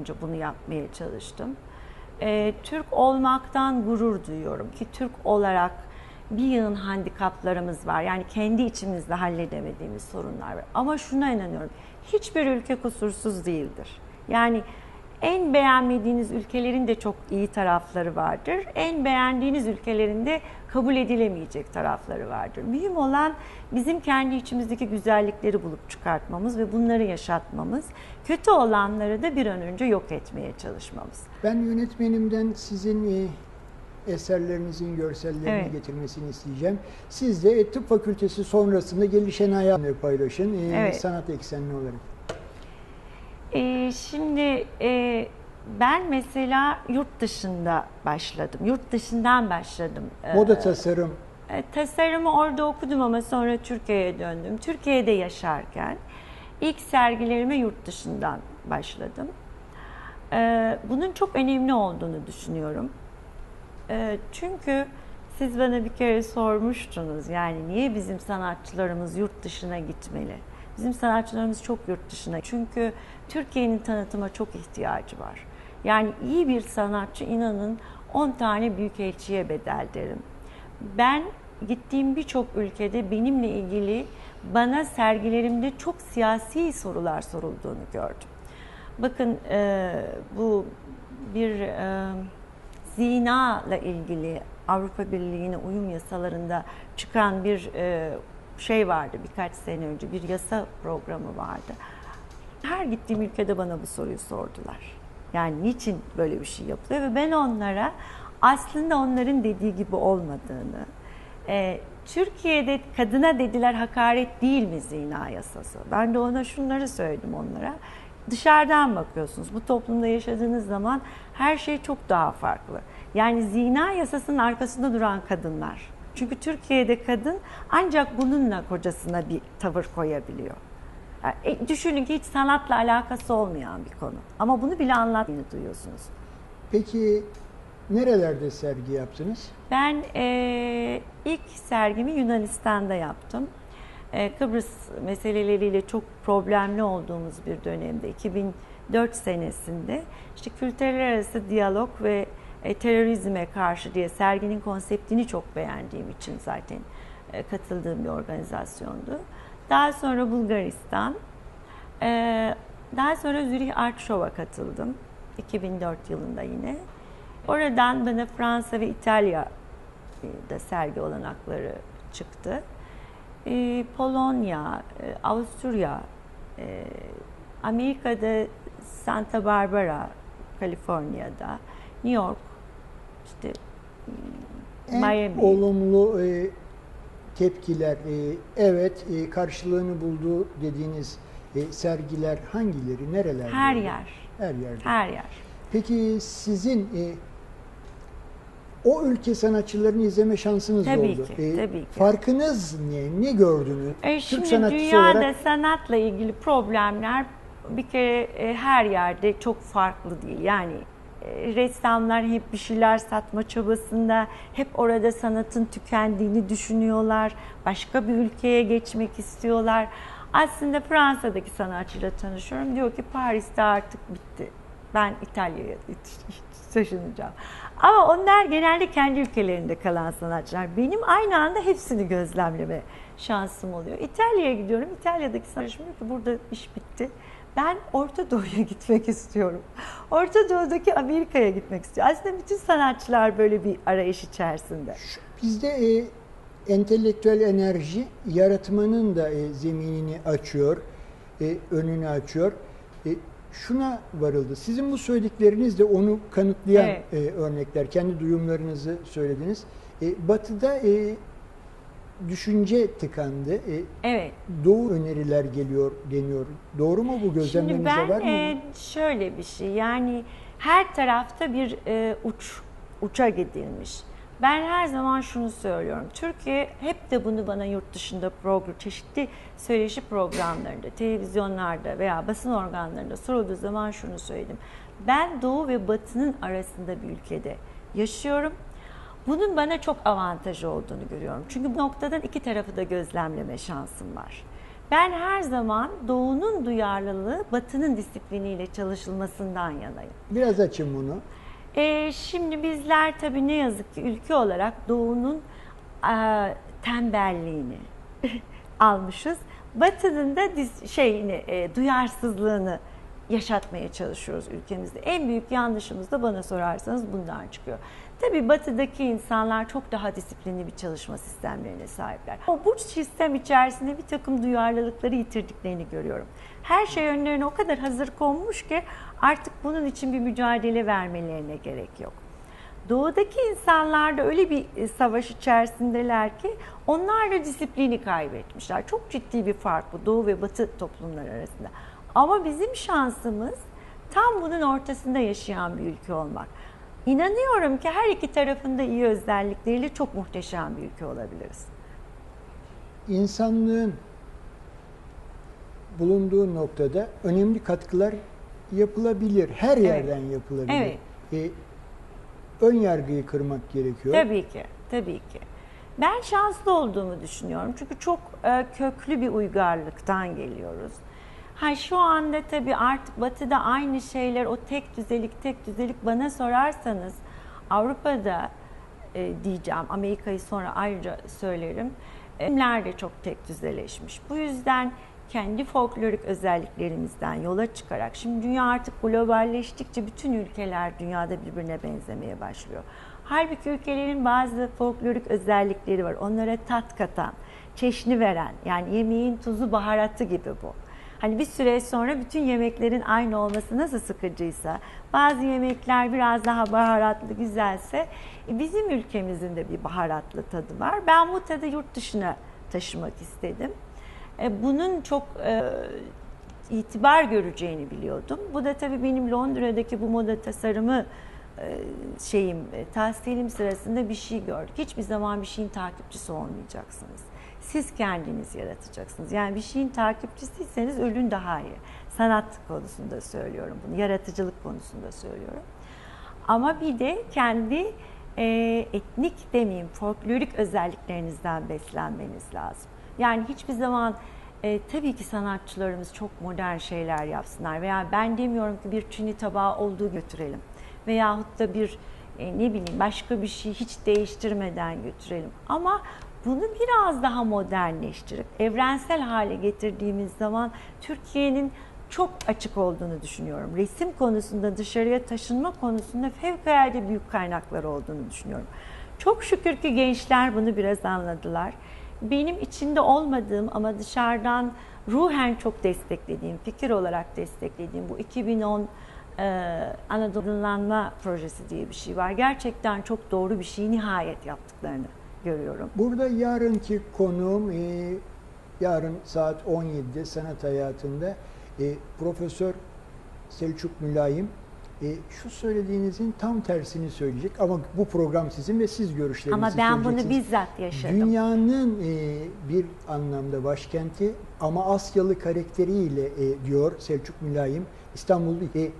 önce bunu yapmaya çalıştım. Ee, Türk olmaktan gurur duyuyorum ki Türk olarak bir yığın handikaplarımız var. Yani kendi içimizde halledemediğimiz sorunlar var. Ama şuna inanıyorum. Hiçbir ülke kusursuz değildir. Yani en beğenmediğiniz ülkelerin de çok iyi tarafları vardır. En beğendiğiniz ülkelerin de kabul edilemeyecek tarafları vardır. Mühim olan bizim kendi içimizdeki güzellikleri bulup çıkartmamız ve bunları yaşatmamız. Kötü olanları da bir an önce yok etmeye çalışmamız. Ben yönetmenimden sizin e, eserlerinizin görsellerini Evet. getirmesini isteyeceğim. Siz de tıp fakültesi sonrasında gelişen hayatını paylaşın e, Evet. sanat eksenli olarak. Ee, şimdi e, ben mesela yurt dışında başladım. Yurt dışından başladım. Ee, Moda tasarım, E, Tasarımı orada okudum ama sonra Türkiye'ye döndüm. Türkiye'de yaşarken ilk sergilerime yurt dışından başladım. E, Bunun çok önemli olduğunu düşünüyorum. E, Çünkü siz bana bir kere sormuştunuz yani niye bizim sanatçılarımız yurt dışına gitmeli? Bizim sanatçılarımız çok yurt dışına. Çünkü Türkiye'nin tanıtıma çok ihtiyacı var. Yani iyi bir sanatçı inanın 10 tane büyükelçiye bedel derim. Ben gittiğim birçok ülkede benimle ilgili bana sergilerimde çok siyasi sorular sorulduğunu gördüm. Bakın e, bu bir e, zina ile ilgili Avrupa Birliği'ne uyum yasalarında çıkan bir e, şey vardı birkaç sene önce bir yasa programı vardı. Her gittiğim ülkede bana bu soruyu sordular. Yani niçin böyle bir şey yapılıyor ve ben onlara aslında onların dediği gibi olmadığını, e, Türkiye'de kadına dediler hakaret değil mi zina yasası? Ben de ona şunları söyledim onlara. Dışarıdan bakıyorsunuz. Bu toplumda yaşadığınız zaman her şey çok daha farklı. Yani zina yasasının arkasında duran kadınlar. Çünkü Türkiye'de kadın ancak bununla kocasına bir tavır koyabiliyor. Yani, e, düşünün ki hiç sanatla alakası olmayan bir konu. Ama bunu bile anlattığını duyuyorsunuz. Peki nerelerde sergi yaptınız? Ben e, ilk sergimi Yunanistan'da yaptım. E, Kıbrıs meseleleriyle çok problemli olduğumuz bir dönemde 2004 senesinde işte kültürler arası diyalog ve e, terörizme karşı diye serginin konseptini çok beğendiğim için zaten e, katıldığım bir organizasyondu. Daha sonra Bulgaristan, e, daha sonra Zürih Art Show'a katıldım 2004 yılında yine. Oradan bana Fransa ve İtalya'da sergi olanakları çıktı. Ee, Polonya, e, Avusturya, e, Amerika'da Santa Barbara, Kaliforniya'da, New York, işte En Miami. olumlu e, tepkiler, e, evet e, karşılığını buldu dediğiniz e, sergiler hangileri, nerelerde? her yer, Her yerde. her yer. Peki sizin e, o ülke sanatçılarını izleme şansınız Tabii oldu. ki, tabii ki. Farkınız ne? Ne gördünüz? E, şimdi sanatçısı dünyada olarak sanatla ilgili problemler bir kere e, her yerde çok farklı değil. Yani ressamlar hep bir şeyler satma çabasında, hep orada sanatın tükendiğini düşünüyorlar. Başka bir ülkeye geçmek istiyorlar. Aslında Fransa'daki sanatçıyla tanışıyorum. Diyor ki Paris'te artık bitti. Ben İtalya'ya taşınacağım. Ama onlar genelde kendi ülkelerinde kalan sanatçılar. Benim aynı anda hepsini gözlemleme şansım oluyor. İtalya'ya gidiyorum. İtalya'daki sanatçım diyor ki burada iş bitti. Ben Orta Doğu'ya gitmek istiyorum. Orta Doğu'daki Amerika'ya gitmek istiyorum. Aslında bütün sanatçılar böyle bir arayış içerisinde. bizde e, entelektüel enerji yaratmanın da e, zeminini açıyor, e, önünü açıyor. E, şuna varıldı. Sizin bu söyledikleriniz de onu kanıtlayan Evet. e, örnekler. Kendi duyumlarınızı söylediniz. E, batı'da e, düşünce tıkandı. E, Evet. Doğu öneriler geliyor deniyor. Doğru mu bu Şimdi gözlemlerinize ben var mı? e, şöyle bir şey yani her tarafta bir e, uç uça gidilmiş. Ben her zaman şunu söylüyorum. Türkiye hep de bunu bana yurt dışında program, çeşitli söyleşi programlarında, televizyonlarda veya basın organlarında sorulduğu zaman şunu söyledim. Ben Doğu ve Batı'nın arasında bir ülkede yaşıyorum. Bunun bana çok avantajı olduğunu görüyorum. Çünkü bu noktadan iki tarafı da gözlemleme şansım var. Ben her zaman doğunun duyarlılığı batının disipliniyle çalışılmasından yanayım. Biraz açın bunu. Ee, şimdi bizler tabii ne yazık ki ülke olarak doğunun e, tembelliğini almışız. Batının da dis- şeyini e, duyarsızlığını yaşatmaya çalışıyoruz ülkemizde. En büyük yanlışımız da bana sorarsanız bundan çıkıyor. Tabii batıdaki insanlar çok daha disiplinli bir çalışma sistemlerine sahipler. Ama bu sistem içerisinde bir takım duyarlılıkları yitirdiklerini görüyorum. Her şey önlerine o kadar hazır konmuş ki artık bunun için bir mücadele vermelerine gerek yok. Doğudaki insanlar da öyle bir e, savaş içerisindeler ki onlar da disiplini kaybetmişler. Çok ciddi bir fark bu Doğu ve Batı toplumlar arasında. Ama bizim şansımız tam bunun ortasında yaşayan bir ülke olmak. İnanıyorum ki her iki tarafında iyi özellikleriyle çok muhteşem bir ülke olabiliriz. İnsanlığın bulunduğu noktada önemli katkılar yapılabilir. Her yerden yapılabilir. Evet. E, ön yargıyı kırmak gerekiyor. Tabii ki, tabii ki. Ben şanslı olduğumu düşünüyorum. Çünkü çok e, köklü bir uygarlıktan geliyoruz. Ha şu anda tabii artık Batı'da aynı şeyler, o tek düzelik, tek düzelik bana sorarsanız Avrupa'da e, diyeceğim, Amerika'yı sonra ayrıca söylerim. Filmler de çok tek düzeleşmiş. Bu yüzden kendi folklorik özelliklerimizden yola çıkarak şimdi dünya artık globalleştikçe bütün ülkeler dünyada birbirine benzemeye başlıyor. Halbuki ülkelerin bazı folklorik özellikleri var. Onlara tat katan, çeşni veren yani yemeğin tuzu baharatı gibi bu. Hani bir süre sonra bütün yemeklerin aynı olması nasıl sıkıcıysa, bazı yemekler biraz daha baharatlı, güzelse e, bizim ülkemizin de bir baharatlı tadı var. Ben bu tadı yurt dışına taşımak istedim. E, Bunun çok e, itibar göreceğini biliyordum. Bu da tabii benim Londra'daki bu moda tasarımı şeyim e, tahsilim sırasında bir şey gördük. Hiçbir zaman bir şeyin takipçisi olmayacaksınız. Siz kendiniz yaratacaksınız. Yani bir şeyin takipçisiyseniz ölün daha iyi. Sanat konusunda söylüyorum bunu, yaratıcılık konusunda söylüyorum. Ama bir de kendi e, etnik demeyeyim, folklorik özelliklerinizden beslenmeniz lazım. Yani hiçbir zaman e, tabii ki sanatçılarımız çok modern şeyler yapsınlar veya ben demiyorum ki bir çini tabağı olduğu götürelim veyahut da bir e, ne bileyim başka bir şey hiç değiştirmeden götürelim. Ama bunu biraz daha modernleştirip evrensel hale getirdiğimiz zaman Türkiye'nin çok açık olduğunu düşünüyorum. Resim konusunda dışarıya taşınma konusunda fevkalade büyük kaynaklar olduğunu düşünüyorum. Çok şükür ki gençler bunu biraz anladılar. Benim içinde olmadığım ama dışarıdan ruhen çok desteklediğim, fikir olarak desteklediğim bu 2010 e, Anadolulanma projesi diye bir şey var. Gerçekten çok doğru bir şeyi nihayet yaptıklarını görüyorum. Burada yarınki konuğum e, yarın saat 17'de sanat hayatında e, Profesör Selçuk Mülayim e, şu söylediğinizin tam tersini söyleyecek ama bu program sizin ve siz görüşlerinizi Ama ben bunu bizzat yaşadım. Dünyanın e, bir anlamda başkenti ama Asyalı karakteriyle e, diyor Selçuk Mülayim İstanbul e,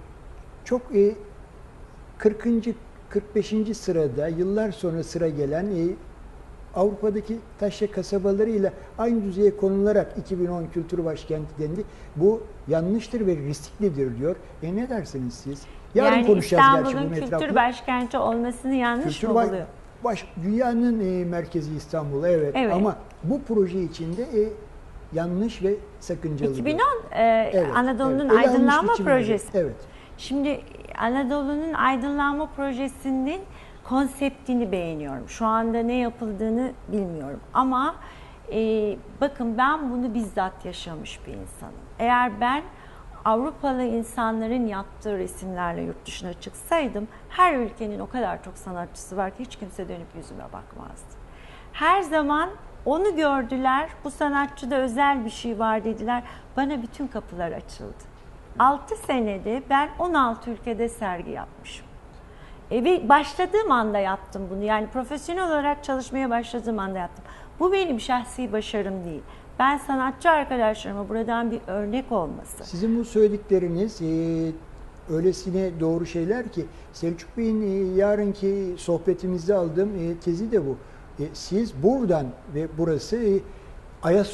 çok e, 40. 45. sırada yıllar sonra sıra gelen e, Avrupa'daki taşra kasabalarıyla aynı düzeye konularak 2010 kültür başkenti dendi. Bu yanlıştır ve risklidir diyor. E ne dersiniz siz? Yarın yani konuşacağız İstanbul'un kültür etrafını. başkenti olmasını yanlış Kültür mı baş- buluyor? baş- dünyanın e, merkezi İstanbul evet. Evet. ama bu proje içinde e, yanlış ve sakıncalı. 2010 e, Evet, Anadolu'nun evet. Aydınlanma projesi. Evet. Şimdi Anadolu'nun aydınlanma projesinin konseptini beğeniyorum. Şu anda ne yapıldığını bilmiyorum ama e, bakın ben bunu bizzat yaşamış bir insanım. Eğer ben Avrupalı insanların yaptığı resimlerle yurt dışına çıksaydım her ülkenin o kadar çok sanatçısı var ki hiç kimse dönüp yüzüme bakmazdı. Her zaman onu gördüler, bu sanatçıda özel bir şey var dediler. Bana bütün kapılar açıldı. 6 senede ben 16 ülkede sergi yapmışım. E, ve başladığım anda yaptım bunu. Yani profesyonel olarak çalışmaya başladığım anda yaptım. Bu benim şahsi başarım değil. Ben sanatçı arkadaşlarıma buradan bir örnek olması. Sizin bu söyledikleriniz e, öylesine doğru şeyler ki Selçuk Bey'in e, yarınki sohbetimizde aldığım e, tezi de bu. E, siz buradan ve burası e, Ayasofya